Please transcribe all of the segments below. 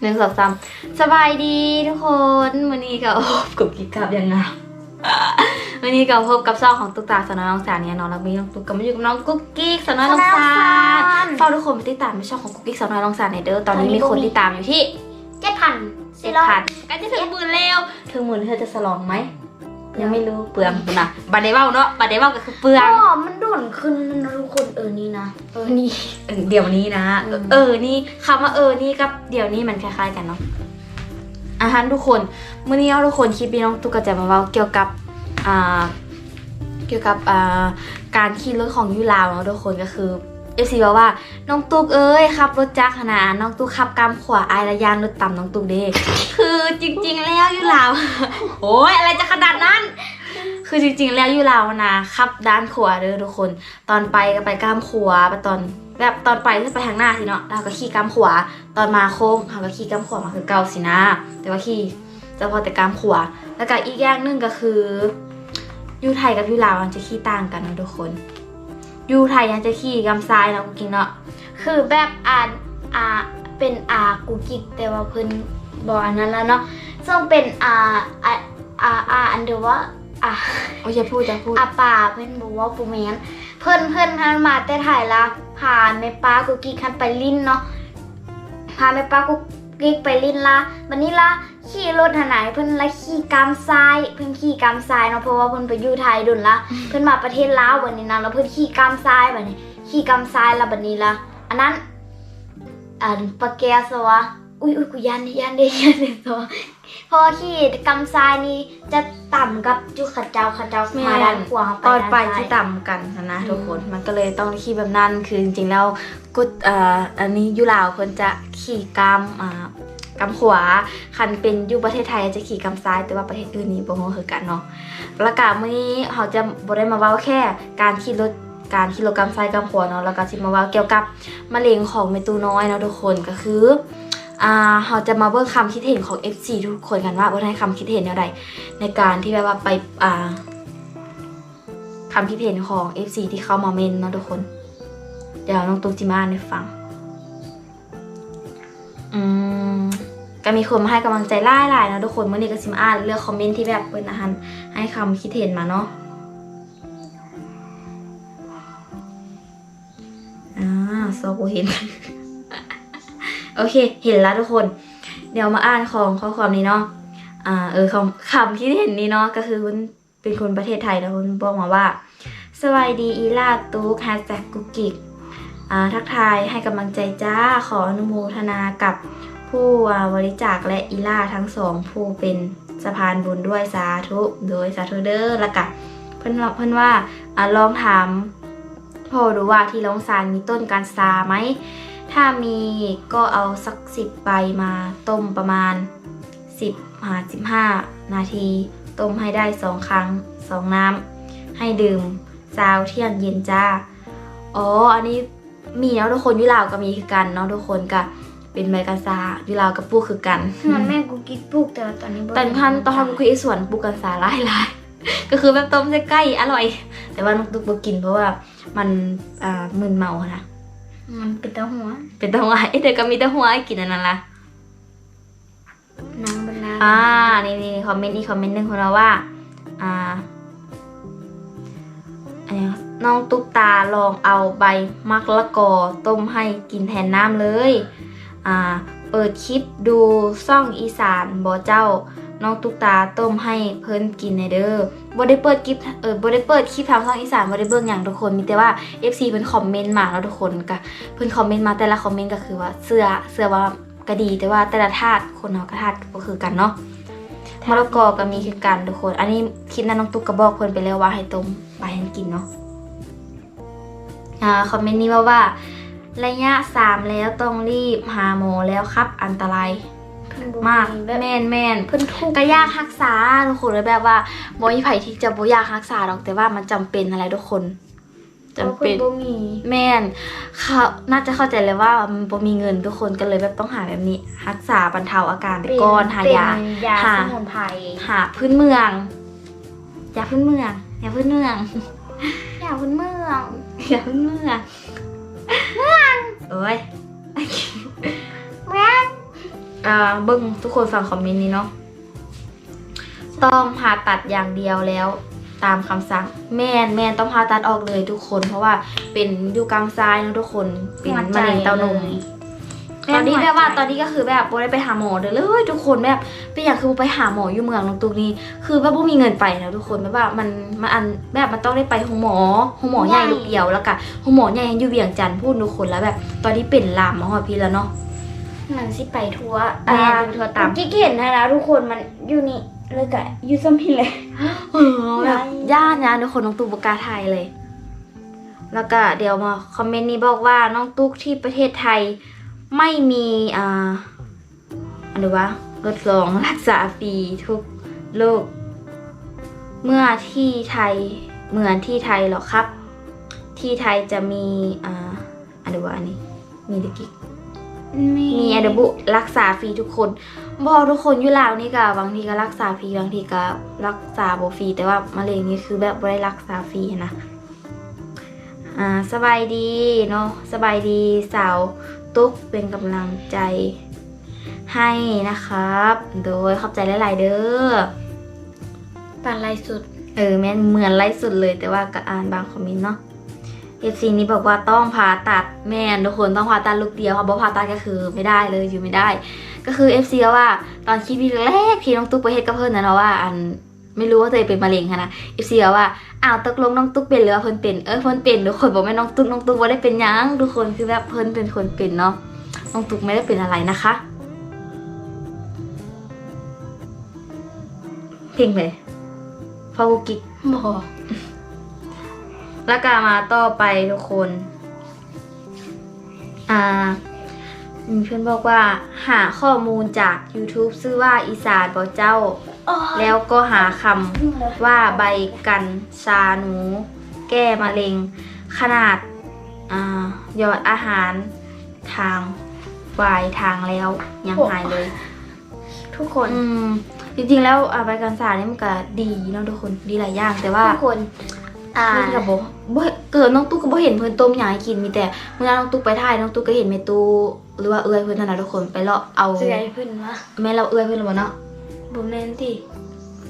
หนึ่งสองสามสบายดีทุกคนวันนี้ก็โอ้กุบกิบกับยังไงวันนี้ก็พบกับซ่องของตุ๊กตาสาวน้อยน้องสาวเนี่ยเนาะแล้วมีน้องตุ๊กก็มาอยู่กับน้องกุ๊กกิ๊กสาวน้อยน้องสาวฝากทุกคนไปติดตามในช่องของกุ๊กกิ๊กสาวน้อยน้องสาวในอยเด้อตอนนี้มีคนติดตามอยู่ที่เจ็ดพันเจ็ดพันก็จะถึงหมื่นแล้วถึงหมื่นเธอจะสลองไหม ยังไม่รู้เปลืองนะบัตรเดเบ้าเนาะบัตรเดเบ้าก็คือเปลืองก็มันโด่นขึ้นนะทุกคนเออนี่นะเออนี่เออเดี๋ยวนี้นะอืมเออนี่คำว่าเออนี่กับเดี๋ยวนี้มันคล้ายๆกันเนาะอาหารทุกคนมื่อนี้เอาทุกคนคลิปนี้น้องตุ๊กก็จะมาเล่าเกี่ยวกับอ่าเกี่ยวกับอ่าการขี่รถของยูราวเนาะทุกคนก็คือ เอฟซีบอกว่าน้องตุ๊กเอ้ยขับรถจักรขนาดน้องตุ๊กขับกำขวาอายระยานรถต่ำน้องตุ๊กเด้คือจริง ๆ แล้วยูราวโอ้ยอะไรจะขนาดนั้น คือจริง ๆ แล้วอยู่ลาวนะขับด้านขวาเด้อทุกคน ตอนไปก็ไปกามขวาไปตอนแบบตอนไปก็ไปทางหน้าสิเนาะเราก็ขี่กามขวาตอนมาโค้งเราก็ขี่กามขวามาคือเก่าสินะ แต่ว่าขี่จะพอแต่กามขวาแล้วก็อีกอย่างหนึ่งก็คืออยู่ไทยกับอยู่ลาวมันจะขี่ต่างกันนะทุกคน ยู่ไทยยังจะขี่กำซ้ายเนาะกูกินเนาะคือแบบอ่านอ่าเป็นอากูกิกแต่ว่าเพิ่นบอกอันนั้นแล้วเนาะซึ่งเป็นอาอ่าอ่าอ่าอันเดียวว่าอ่าโอ้ยอย่าพูดอย่าพูดอาป่าเพิ่นบอกว่าปูแมนเพิ่นเพิ่นทันมาแต่ถ่ายละพาแม่ป้ากูกิกคันไปลิ้นเนาะพาแม่ป้ากูกิกไปลิ้นละวันนี้ละขี่รถหาไหนเพิ่นละขี่กามซ้ายเพิ่นขี่กามซ้ายเนาะเพราะว่าเพิ่นไปอยู่ไทยดุนละเพิ่นมาประเทศลาววันนี้นะแล้วเพิ่นขี่กามซ้ายบัดนี้ขี่กามซ้ายละบัดนี้ละอันนั้นอันปะแกสวะอุ้ยอุ้ยกูยันยันเด้ยันเด้สวะเพอขี่กามซ้ายนี่จะต่ำกับจุขะเจ้าขะเจ้ามาด้านขวาตอนไปด้าซ้ายที่ต่ำกันนะอืมทุกคนมันก็เลยต้องขี่แบบนั้นคือจริงๆแล้วกุดเอ่ออันนี้ยุลาวคนจะขี่กามอ่า กำขวาคันเป็นอยู่ประเทศไทยจะขี่กำซ้าย แต่ว่าประเทศอื่นนี่บ่ฮู้คือกันเนาะแล้วก็มื้อนี้เขาจะบ่ได้มาเว้าแค่การขี่รถการขี่รถกำซ้ายกำขวาเนาะแล้วก็สิมาเว้าเกี่ยวกับมะเร็งของเมตูน้อยเนาะทุกคนก็คืออ่าเราจะมาเบิ่งคำคิดเห็นของ FC ทุกคนกันว่าเบิ่งให้คำคิดเห็นแนวใดในการที่แบบว่าไปอ่าคำคิดเห็นของ FC ที่เข้ามาเมนเนาะทุกคน เดี๋ยวน้องตุ๊กจิมาอ่าให้ฟัง อืม ก็มีคนมาให้กำลังใจไล่หลายๆนะทุกคนเมื่อนี้ก็สิมาอ่านเลือกคอมเมนต์ที่แบบเป็นอาหารให้คำคิดเห็นมาเนาะอ่าโซโเห็น โอเค เห็นแล้วทุกคน เดี๋ยวมาอ่านของข้อความนี้เนาะอ่าเออคำคำคิดเห็นนี้เนาะก็คือคุณเป็นคนประเทศไทยแล้วคุณบอกมาว่า สวัสดีอีลาตูกแฮชแท็กกุกกิกอ่าทักทายให้กำลังใจจ้าขออนุโมทนากับ ผู้อ่าบริจาคและอีล่าทั้งสองผู้เป็นสะพานบุญด้วยสาธุโดยสาธุเด้อละกะเพื่อนเพื่อนว่าอลองถามพ่อดูว่าที่ลองซานมีต้นการซาไหม ถ้ามีก็เอาสักสิบใบมาต้มประมาณสิบหาสิบห้านาที ต้มให้ได้สองครั้งสองน้ำให้ดื่มซาวเที่ยงเย็นจ้า อ๋อ อันนี้มีเนาะทุกคนยุลาวก็มีคือกันเนาะทุกคนก็ เป็นใบกาซายุลาวกับปูคือกันมันแม่กูกิกปลูกแต่ว่าตอนนี้บ่ตอนพันตอนทำคุยสวนปลูกกันสาหลายหลายก็คือแบบต้มใกล้ๆอร่อย แต่ว่านุกตุกบ่กินเพราะว่ามันอ่ามึนเมาอะนะมันเป็นตาหัว เป็นตะหัวเอ๊ะเดี๋ยวก็มีตะหัวให้กินอันนั้นละนางบรรณาอ่านี่นี่คอมเมนต์อีกคอมเมนต์หนึ่งของเราว่าอ่าอันนี้น้องตุ๊กตาลองเอาใบมะละกอต้มให้กินแทนน้ำเลย อ่าเปิดคลิปดูซ่องอีสานบอเจ้า น้องตุ๊กตาต้มให้เพิ่นกินในเด้อบ่ได้เปิดคลิปเออบ่ได้เปิดคลิปทางซ่องอีสานบ่ได้เบิ่งหยังทุกคนมีแต่ว่า FC เพิ่นคอมเมนต์มาแล้วทุกคนก็เพิ่นคอมเมนต์มาแต่ละคอมเมนต์ก็คือว่าเสื้อเสื้อว่าก็ดีแต่ว่าแต่ละธาตุคนเฮาก็ธาตุก็คือกันเนาะมะละกอก็มีคือกันทุกคน อันนี้คลิปนั้นน้องตุ๊กก็บอกเพิ่นไปแล้วว่าให้ต้มไปให้กินเนาะอ่าคอมเมนต์นี้มาว่า ระยะสามแล้วต้องรีบหาหมอแล้วครับ อันตรายเพิ่นบ่มากแบบแม่นแม่นเพิ่นทุกก็ยากรักษาทุกคนเลยแบบว่าบ่มีไผที่จะบ่อยากรักษาหรอกแต่ว่ามันจำเป็นอะไรทุกคนจำเป็นพราะพิ่บ่มีแม่นเขาน่าจะเข้าใจเลยว่ามันบ่มีเงินทุกคนก็เลยแบบต้องหาแบบนี้รักษาบรรเทาอาการไปก่อนหายาเป็นยาหาสมุนไพรหาพื้นเมืองยาพื้นเมืองยาพื้นเมืองยาพื้นเมืองยาพื้นเมือง โอ้ยแม่นอ่าเบิ้งทุกคนฟังคอมเมนต์นี้เนาะต้องผ่าตัดอย่างเดียวแล้วตามคำสั่งแม่นแม่นต้องผ่าตัดออกเลยทุกคน เพราะว่าเป็นอยู่กลางซ้ายเนอะทุกคนเป็นมะเร็งเต้านม ตอนนี้แบบว่าตอนนี้ก็คือแบบโบได้ไปหาหมอเด้อเลยทุกคนแบบเป็นอย่างคือโบไปหาหมออยู่เมืองลงตุกนี้ คือแบบโบมีเงินไปนะทุกคนแบบว่ามันมันอันแบบมันต้องได้ไปห้องหมอห้องหมอใหญ่ลูกเดียวแล้วก็ห้องหมอใหญ่อยู่เวียงจันทน์พูดทุกคนแล้วแบบ ตอนนี้เป็นลามมาหอดพี่แล้วเนาะมันสิไปทัวแม่นไปทัวตามกิ๊กเห็นนะนะทุกคนมันอยู่นี่เลยกะอยู่ซ้ำพี่เลยเออแบบย่านนะทุกคนน้องตุ๊กบกล้าไทยเลย แล้วก็เดี๋ยวมาคอมเมนต์นี้บอกว่าน้องตุ๊กที่ประเทศไทย ไม่มีอ่าอะไรวะรถรองรักษาฟรีทุกโรคเมื่อที่ไทยเหมือนที่ไทยหรอครับ ที่ไทยจะมีอ่าอะไรวะอันนี้มีตะกี้มีอดบุรักษาฟรีทุกคนบอกทุกคนอยู่ลาวนี่ก็บางทีก็รักษาฟรีบางทีก็รักษาบ่ฟรีแต่ว่ามะเร็งนี่คือแบบบ่ได้รักษาฟรีนะอ่าสบายดีเนาะสบายดีสาว ตุ๊กเป็นกำลังใจให้นะครับ โดยขอบใจหลายๆเด้อปานไรสุด เออแม่นเหมือนไลฟ์สุดเลยแต่ว่าก็อ่านบางคอมเมนต์เนาะ FC นี้บอกว่าต้องผ่าตัดแม่นทุกคนต้องผ่าตัดลูกเดียวค่ะเพราะผ่าตัดก็คือไม่ได้เลยอยู่ไม่ได้ ก็คือ FC ก็ว่าตอนคลิปแรกที่น้องตุ๊กไปเฮ็ดกับเพิ่นนะเนาะว่าอัน ไม่รู้ว่าตัวเองเป็นมะเร็งค่ะนะ FC ก็ว่าอ้าวตกลงน้องตุ๊กเป็นหรือว่าเพิ่นเป็นเออเพิ่นเป็นทุกคนบอกไม่นน้องตุ๊กน้องตุ๊กบ่ได้เป็นหยังทุกคนคือแบบเพิ่นเป็นคนเป็นเนาะน้องตุ๊กไม่ได้เป็นอะไรนะคะ เพลงเลยพ่อกุ๊กกิ๊กบอกแล้วก็มาต่อไปทุกคน อ่ามี เพื่อนบอกว่าหาข้อมูลจาก YouTube ชื่อว่าอีสานบ่เจ้า แล้วก็หาคำว่าใบกันชาหนู แก้มะเร็ง ขนาดอ่ายอดอาหารทางวายทางแล้วยังหายเลย ทุกคนอืมจริงๆแล้วอ่าใบกันชานี่มันก็ดีเนาะทุกคนดีหลายอย่างแต่ว่าทุกคน อ่า เพิ่นกับบ่บ่เกิดน้องตุ๊กก็บ่เห็นเพิ่นต้มหยังให้กินมีแต่เมื่อน้องตุ๊กไปถ่ายน้องตุ๊กก็เห็นแม่ตู้หรือว่าเอื้อยเพิ่นนั่นน่ะทุกคนไปเลาะเอาเสือให้เพิ่นวะแม่เราเอื้อยเพิ่นบ่เนาะบ่แม่นติ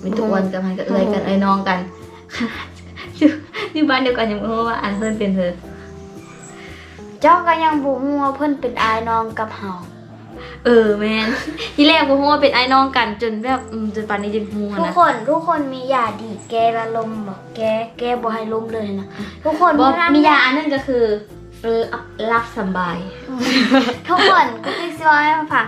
แม่ตู้อ้วนกับมันก็เอื้อยกันเอ้ยน้องกันอยู่อยู่บ้านเดียวกันยังบ่รู้ว่าอันเพิ่นเป็นเธอเจ้าก็ยังบ่ฮู้ว่าเพิ่นเป็นอายน้องกับเฮา เออแม่นที่แรกบ่ฮู้ว่าเป็นไอ้น้องกันจนแบบอืมจนป่านนี้จึงฮู้ทุกนะ คนทุกคนมียาดีแก้ละลมบ่แก้แก้บ่ให้ลมเลยนะทุกคนบ่ทำมียาอันนึงก็คือรับรับสำบาย ทุกคนกูกิ๊กสิว่าให้ฟัง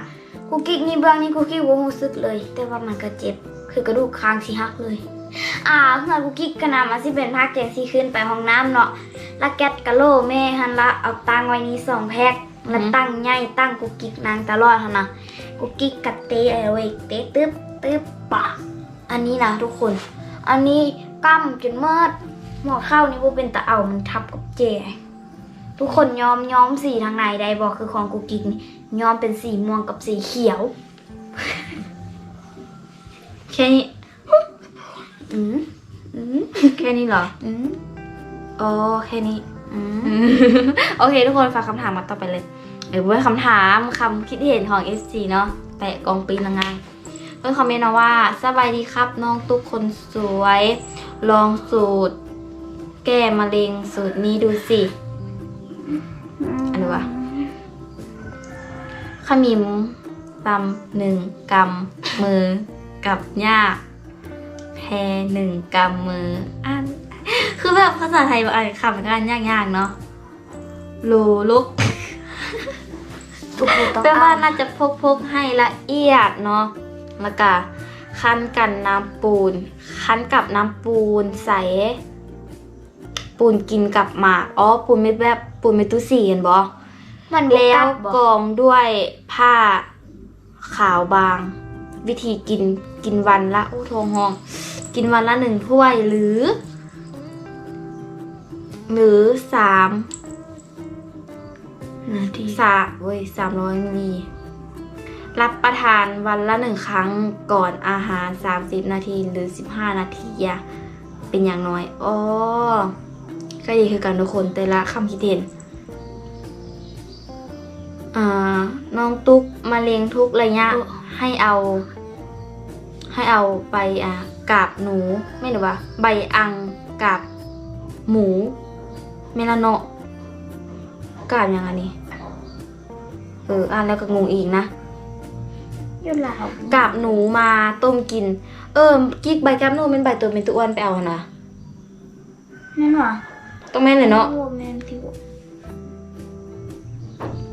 กูกิ๊กนี่เบื้องนี้กูกิ๊กบ่รู้สึกเลย แต่ว่ามันก็เจ็บคือกระดูกคางสิหักเลย อ่าเพื่อนกูกิ๊กก็นำมาสิเป็นภาคเจงสิขึ้นไปห้องน้ำเนาะและแก๊สกะโหลแม่หันละเอาตังไว้นี่สองแพ็ค แล้วตั้งใหญ่ตั้งกูกิ๊กนางตลอดนะกูกิ๊กกัดเตะเอาไว้เตะตึ๊บตึ๊บปะอันนี้นะทุกคน อันนี้กั้มจนเมิดหมอเข้านี่บ่เป็นตะเอามันทับกับเจ ทุกคนยอมยอมสีทางไหนใดบอกคือของกูกิ๊กนี่ยอมเป็นสีม่วงกับสีเขียวแค่นี้อืมอืมแค่นี้เหรอ อืมอ๋อแค่นี้ โอเค ทุกคนฝากคำถามมาต่อไปเลยเออว้ยคำถามคำคิดเห็นของ FC เนาะแปะกองปีนละไงเพิ่นคอมเมนต์มาว่าสบายดีครับน้องตุ๊กคนสวย ลองสูตร แก้มะเร็งสูตรนี้ดูสิอันนี้วะขมิมตำหนึ่งกำมือกับหญ้าแพรหนึ่งกำมืออ่าน คือแบบภาษาไทยบางอันคำมันก็อ่านยากๆเนาะรูลุกทุกคนต้องแปลว่าอ่านน่าจะพกพกให้ละเอียดเนาะแล้วก็คั้นกันน้ำปูน คั้นกับน้ำปูนใส่ปูนกินกับหมากอ๋อปูนไม่แบบปูนไม่ตู้สีเห็นบอมันแล้วบอกกองด้วยผ้าขาวบาง วิธีกินกินวันละโอ้ทองหอง กินวันละหนึ่งถ้วยหรือ หรือสามนาทีสาเว้ยสามร้อยมิลลิรับประทานวันละหนึ่งครั้งก่อนอาหาร30นาทีหรือ15นาทีอะเป็นอย่างน้อยอ๋อก็ดีคือกันทุกคนแต่ละคำคิดเห็นอ่าน้องน้องตุ๊กมะเร็งทุกระยะให้เอา ให้เอาใบอะกาบหนู ไม่หรือว่า ใบอังกาบหมู เมลาโนกาบยังไงนี่เอออ่านแล้วก็งงอีกนะอยู่ลาวกาบหนูมาต้มกิน เออกิ๊กใบกาบหนูเป็นใบตัวเป็นตัวอ้วนไปเอานะนั่นหรอต้องแม่นเลยเนาะโอ้แม่นที่ว่า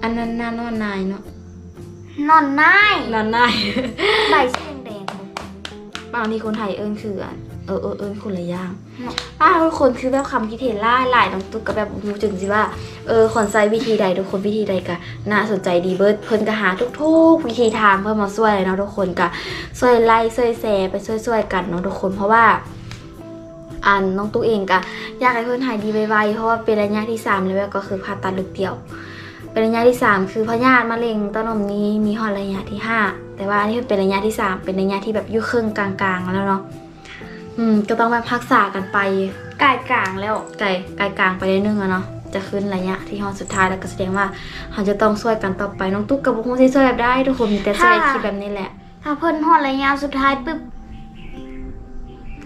อันนั้นน่านอนนายเนาะนอนนายนอนนายใบเส้นแดงบางทีคนไทยเอิ้นคืออัน เออเออเอิ้นคนละอย่างป้าทุกคนคือแบบคำคิดเห็นล่าหลายน้องตุ๊กก็แบบรู้จึงสิว่าเออคอนไซวิธีใดทุกคนวิธีใดก็น่าสนใจดีเบิร์ดเพิ่นก็หาทุกๆ วิธีทางเพื่อมาช่วยเนาะทุกคนก็ช่วยไล่ช่วยแชร์ไปช่วยๆกันเนาะทุกคนเพราะว่าอันน้องตุ๊กเองก็อยากให้เพื่นหายดีไวๆเพราะว่าเป็นระยะที่สามแล้วก็คือผ่าตัดลึกเดี่ยว เป็นระยะที่สามคือพยาธิมะเร็งเต้านมนี้มีฮอดระยะที่ห้าแต่ว่าอันนี้เป็นระยะที่สามเป็นระยะที่แบบยุ่ครึ่งกลางๆ แล้วเนาะ อืมก็ต้องแบบรักษากันไปกายกลางแล้วไกลไกลกลางไปเรื่อยๆอะเนาะจะขึ้นระยะที่ฮอดสุดท้ายแล้วก็แสดงว่าเราจะต้องช่วยกันต่อไปน้องตุ๊กกับบุคคลที่ช่วยแบบได้ทุกคนมีแต่ช่วยคิดแบบนี้แหละ ถ้าเพิ่นฮอดระยะสุดท้ายปึ๊บ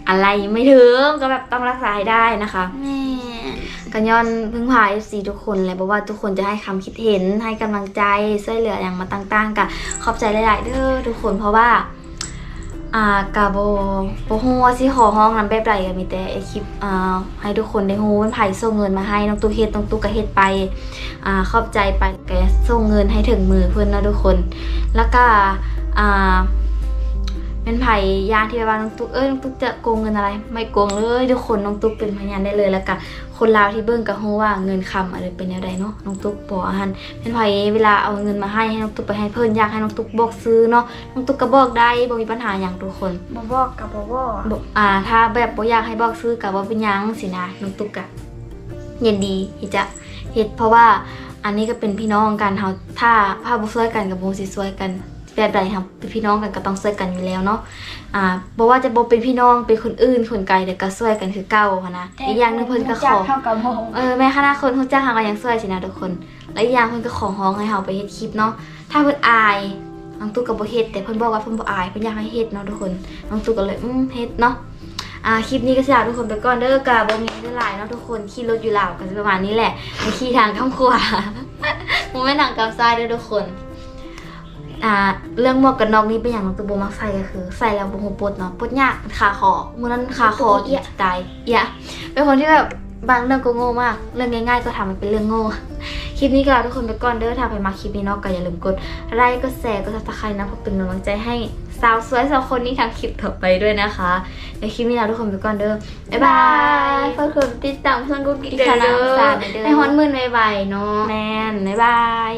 อะไรไม่ถึงก็แบบต้องรักษาให้ได้นะคะแม่กันย้อนพึ่งพา FC ทุกคนเลยเพราะว่าทุกคนจะให้คำคิดเห็นให้กำลังใจช่วยเหลืออย่างมาต่างๆกันขอบใจหลายๆเด้อทุกคนเพราะว่า อ่ากาโบโบฮู้ว่าสิขอห้องนำแบบใดก็มีแต่ไอคลิปอ่าให้ทุกคนได้ฮู้มันไผส่งเงินมาให้น้องตุ๊เฮ็ดน้องตุ๊กก็เฮ็ดไปอ่าขอบใจไปแกส่งเงินให้ถึงมือเพิ่นนะทุกคน แล้วก็อ่า เป็นไผยางที่แบบว่าน้องตุ๊กเอ้ยน้องตุ๊กจะโกงเงินอะไร ไม่โกงเลยทุกคนน้องตุ๊กเป็นพยานได้เลยแล้วก็คนลาวที่เบิ่งก็ฮู้ว่าเงินคำอะไรเป็นแนวใดเนาะน้องตุ๊กบอกอาหันเป็นไผเวลาเอาเงินมาให้ให้น้องตุ๊กไปให้เพิ่นอยากให้น้องตุ๊กบอกซื้อเนาะน้องตุ๊กก็บอกได้บ่มีปัญหาหยังทุกคนบ่บอกกับบ่บอกบอกอ่าถ้าแบบบ่อยากให้บอกซื้อกับว่าเป็นหยังสินะน้องตุ๊กอะยินดีที่จะเฮ็ดเพราะว่าอันนี้ก็เป็นพี่น้องกันเฮาถ้าถ้าบ่ช่วยกันกับบ่สิช่วยกัน แบบใดครับเป็นพี่น้องกันก็ต้องช่วยกันอยู่แล้วเนาะอ่าบ่ว่าจะบ่เป็นพี่น้องเป็นคนอื่นคนไกลแต่ก็ช่วยกันคือเก่าหั้นนะอีกอย่างหนึงเพิ่นก็ขอ เท่ากับบ่เออแม้คณะคนทุกจ้างก็ยังช่วยสินะทุกคน และอีกอย่างเพิ่นก็ขอร้องให้เฮาไปเฮ็ดคลิปเนาะถ้าเพิ่นอายน้องตุ๊กก็บ่เฮ็ดแต่เพิ่นบอกว่าเพิ่นบ่อายเพิ่นอยากให้เฮ็ดเนาะทุกคนน้องตุ๊กก็เลยอืมเฮ็ดเนาะอ่าคลิปนี้ก็สิลาทุกคนไปก่อนเด้อกะบ่มีได้หลายเนาะทุกคนขี่รถอยู่ลาวก็สิประมาณนี้แหละไปขี่ทางข้ามขวาบ่แม่นทางกำซ้ายเด้อทุกคน อ่าเรื่องหมวกกันน็อกนี่เป็นอย่างน้องตุ๊กบ่มักใส่ก็คือ ใส่แล้วบ่ฮู้ปลดเนาะปลดยากมันขาคอมื้อนั้นขาคอจนตายเอียเป็นคนที่แบบบางเรื่องก็โง่มาก เรื่องง่ายๆก็ทำมันเป็นเรื่องโง่คลิปนี้ก็ลาทุกคนไปก่อนเด้อถ้าใครมาคลิปนี้เนาะก็อย่าลืมกดไลค์กดแชร์กดซับสไครต์นะเพื่อเป็นกำลังใจให้สาวสวยสาวคนนี้ทำคลิปต่อไปด้วยนะคะในคลิปนี้ลาทุกคนไปก่อนเด้อบ๊ายบายฝากกดติดตามช่องกุ๊กกิ๊กอีกครั้งนะเด้อฝากหน่อยเด้อให้ฮอนหมื่นไวๆเนาะแมนบ๊ายบาย